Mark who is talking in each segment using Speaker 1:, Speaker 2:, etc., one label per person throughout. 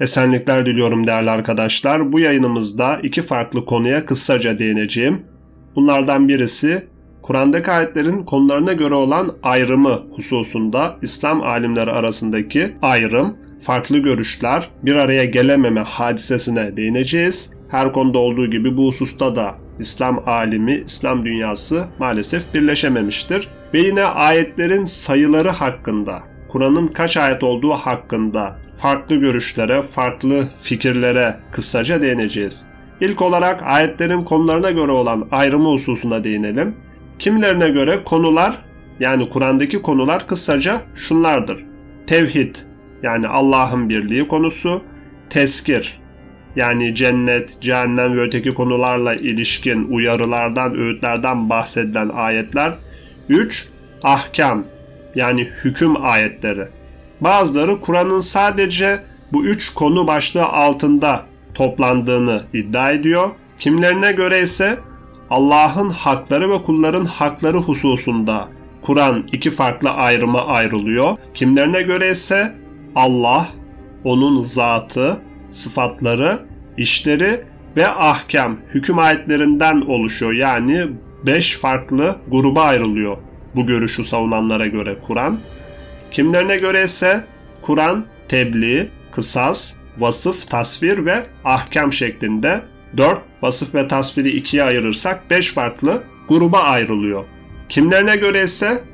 Speaker 1: Esenlikler diliyorum değerli arkadaşlar. Bu yayınımızda iki farklı konuya kısaca değineceğim. Bunlardan birisi Kur'an'daki ayetlerin konularına göre olan ayrımı hususunda İslam alimleri arasındaki ayrım, farklı görüşler, bir araya gelememe hadisesine değineceğiz. Her konuda olduğu gibi bu hususta da İslam alimi, İslam dünyası maalesef birleşememiştir. Ve yine ayetlerin sayıları hakkında, Kur'an'ın kaç ayet olduğu hakkında farklı görüşlere, farklı fikirlere kısaca değineceğiz. İlk olarak ayetlerin konularına göre olan ayrımı hususuna değinelim. Kimilerine göre konular yani Kur'an'daki konular kısaca şunlardır. Tevhid yani Allah'ın birliği konusu, teskir yani cennet, cehennem ve öteki konularla ilişkin uyarılardan, öğütlerden bahsedilen ayetler. 3. Ahkam yani hüküm ayetleri. Bazıları Kur'an'ın sadece bu üç konu başlığı altında toplandığını iddia ediyor. Kimlerine göre ise Allah'ın hakları ve kulların hakları hususunda Kur'an iki farklı ayrıma ayrılıyor. Kimlerine göre ise Allah, onun zatı, sıfatları, işleri ve ahkam, hüküm ayetlerinden oluşuyor. Yani beş farklı gruba ayrılıyor bu görüşü savunanlara göre Kur'an. Kimlerine göre ise Kur'an tebliğ, kısas, vasıf, tasvir ve ahkam şeklinde 4 vasıf ve tasviri ikiye ayırırsak 5 farklı gruba ayrılıyor. Kimlerine göre ise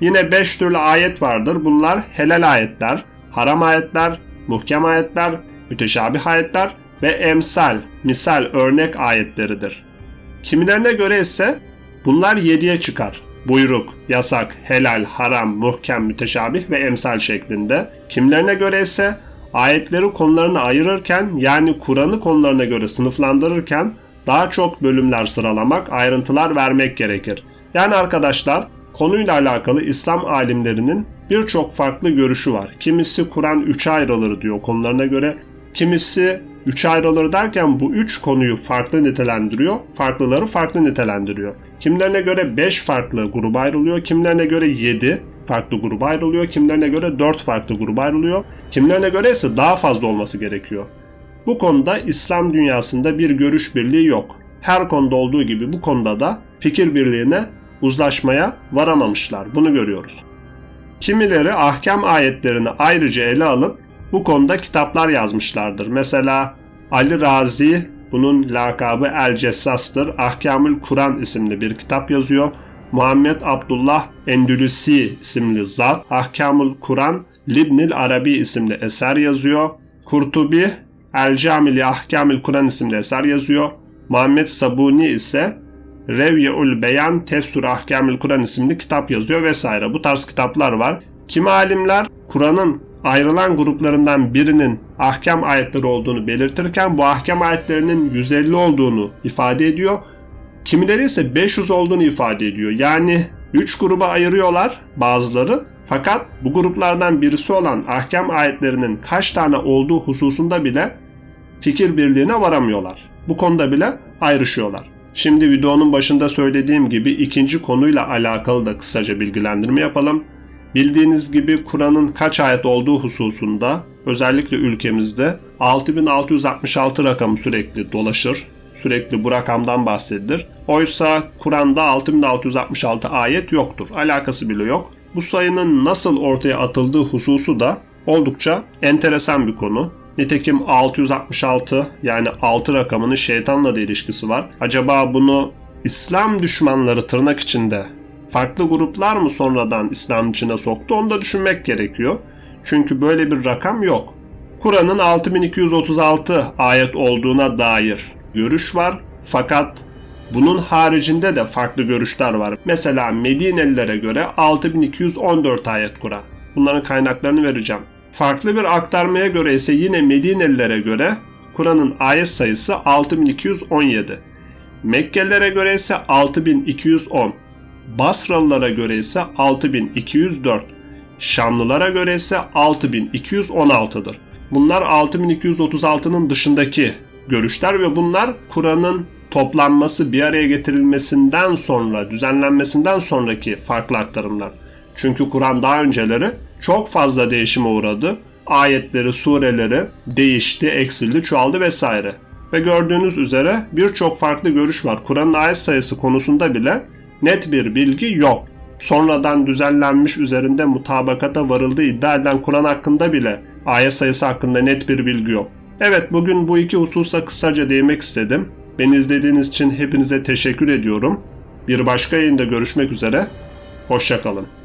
Speaker 1: yine 5 türlü ayet vardır. Bunlar helal ayetler, haram ayetler, muhkem ayetler, müteşabih ayetler ve emsal, misal örnek ayetleridir. Kimilerine göre ise bunlar 7'ye çıkar. Buyruk, yasak, helal, haram, muhkem, müteşabih ve emsal şeklinde. Kimlerine göre ise ayetleri konularına ayırırken yani Kur'an'ı konularına göre sınıflandırırken daha çok bölümler sıralamak, ayrıntılar vermek gerekir. Yani arkadaşlar konuyla alakalı İslam alimlerinin birçok farklı görüşü var. Kimisi Kur'an 3'e ayrılır diyor konularına göre. Kimisi 3'e ayrılır derken bu 3 konuyu farklı nitelendiriyor. Farklıları farklı nitelendiriyor. Kimlerine göre 5 farklı gruba ayrılıyor. Kimlerine göre 7 farklı gruba ayrılıyor. Kimlerine göre 4 farklı gruba ayrılıyor. Kimlerine göre ise daha fazla olması gerekiyor. Bu konuda İslam dünyasında bir görüş birliği yok. Her konuda olduğu gibi bu konuda da fikir birliğine, uzlaşmaya varamamışlar. Bunu görüyoruz. Kimileri ahkam ayetlerini ayrıca ele alıp bu konuda kitaplar yazmışlardır. Mesela Ali Razi bunun lakabı El Cessas'tır. Ahkamül Kur'an isimli bir kitap yazıyor. Muhammed Abdullah Endülüsi isimli zat Ahkamül Kur'an Libnil Arabi isimli eser yazıyor. Kurtubi El Camili Ahkamül Kur'an isimli eser yazıyor. Muhammed Sabuni ise Revye'ül Beyan Tefsir Ahkamül Kur'an isimli kitap yazıyor vesaire. Bu tarz kitaplar var. Kimi alimler Kur'an'ın ayrılan gruplarından birinin ahkam ayetleri olduğunu belirtirken bu ahkam ayetlerinin 150 olduğunu ifade ediyor. Kimileri ise 500 olduğunu ifade ediyor. Yani 3 gruba ayırıyorlar bazıları. Fakat bu gruplardan birisi olan ahkam ayetlerinin kaç tane olduğu hususunda bile fikir birliğine varamıyorlar. Bu konuda bile ayrışıyorlar. Şimdi videonun başında söylediğim gibi ikinci konuyla alakalı da kısaca bilgilendirme yapalım. Bildiğiniz gibi Kur'an'ın kaç ayet olduğu hususunda özellikle ülkemizde 6666 rakamı sürekli dolaşır. Sürekli bu rakamdan bahsedilir. Oysa Kur'an'da 6666 ayet yoktur. Alakası bile yok. Bu sayının nasıl ortaya atıldığı hususu da oldukça enteresan bir konu. Nitekim 666 yani 6 rakamının şeytanla da ilişkisi var. Acaba bunu İslam düşmanları tırnak içinde farklı gruplar mı sonradan İslam içine soktu onu da düşünmek gerekiyor. Çünkü böyle bir rakam yok. Kur'an'ın 6236 ayet olduğuna dair görüş var. Fakat bunun haricinde de farklı görüşler var. Mesela Medinelilere göre 6214 ayet Kur'an. Bunların kaynaklarını vereceğim. Farklı bir aktarmaya göre ise yine Medinelilere göre Kur'an'ın ayet sayısı 6217. Mekkelilere göre ise 6210. Basralılara göre ise 6204. Şamlılara göre ise 6216'dır. Bunlar 6236'nın dışındaki görüşler ve bunlar Kur'an'ın toplanması, bir araya getirilmesinden sonra, düzenlenmesinden sonraki farklı aktarımlar. Çünkü Kur'an daha önceleri çok fazla değişime uğradı. ayetleri, sureleri değişti, eksildi, çoğaldı vesaire. Ve gördüğünüz üzere birçok farklı görüş var. Kur'an'ın ayet sayısı konusunda bile net bir bilgi yok. Sonradan düzenlenmiş üzerinde mutabakata varıldığı iddia edilen Kur'an hakkında bile ayet sayısı hakkında net bir bilgi yok. Evet bugün bu iki hususa kısaca değinmek istedim. Beni izlediğiniz için hepinize teşekkür ediyorum. Bir başka yayında görüşmek üzere. Hoşçakalın.